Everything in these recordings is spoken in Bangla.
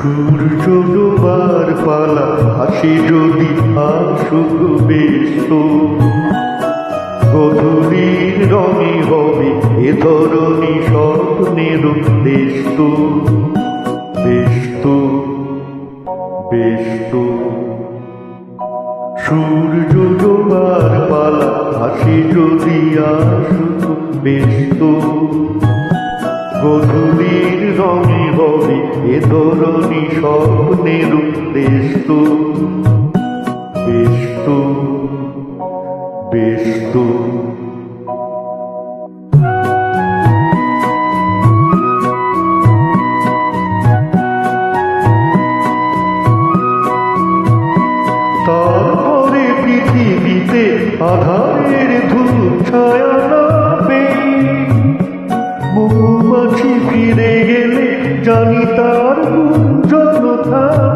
সূর্য ডোবার পালা, হাসি যদি আসুক গধূলির রঙে হবে এ ধরনী স্বপ্নের দেশ তো ব্যস্ত ব্যস্ত সূর্য ডোবার পালা, হাসি যদি আসুক ব্যস্ত গধূলির রঙে হবে এ ধরনী স্বপ্নের তো ব্যস্ত ব্যস্ত তারপরে পৃথিবীতে আধারের ধূপ ছায়া নামবে মৌমাছি ফিরে গেলে জানি তার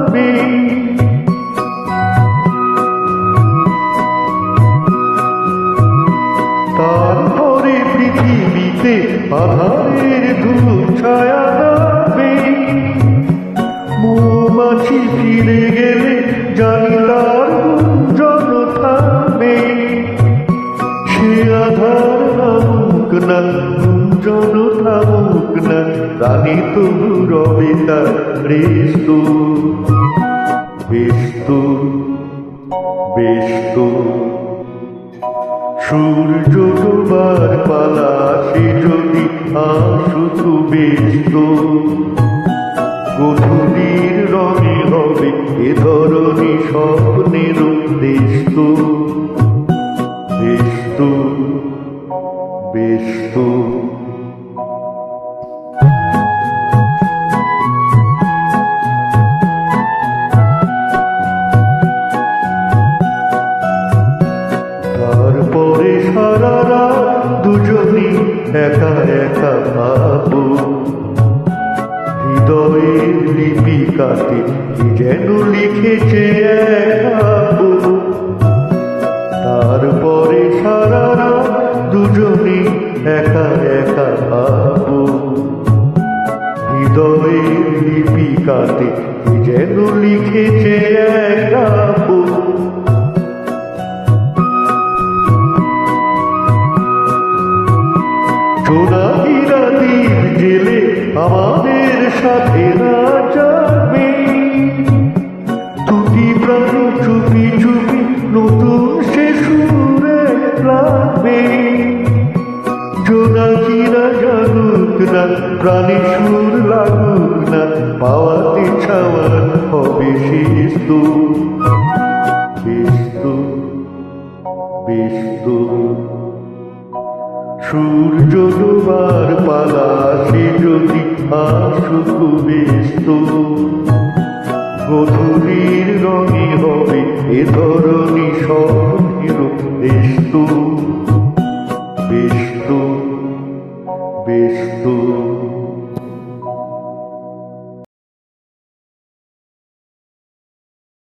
তারপরে পৃথিবীতে আধারের ধূপ ছায়া নামবে মৌমাছি ফিরে গেলে জানি তার গুঞ্জন থামবে সে আধার না গুঞ্জন থামুক না, রানী তবু রবে তার রেস্ত বেস্ত বেস্ত সূর্য ডোবার পালা, সে যদি আসুক বেস্ত গধূলির রঙে হবে এ ধরনী স্বপ্নের দেশ তো বেশ বেশ সারা রাত দুজনই একা একা ভাবু হৃদয়ের লিপিকাতে সোনাহিরা দ্বীপ জেলে আমাদের সাথে না যাবে। তুই প্রাণ চুপি চুপি নতুন সে সুরে লাগবে জোনাকিরা জানুক না, প্রাণী সুর লাগুক না, পাওয়াতে ছাওয়ার হবে শেষ তো বেশ তো বেশ তো সূর্য ডোবার পালা, সে যদি আসুক ব্যস্ত। গধূলির রঙে হবে এ ধরনী স্বপ্নের বেস্ত ব্যস্ত ব্যস্ত।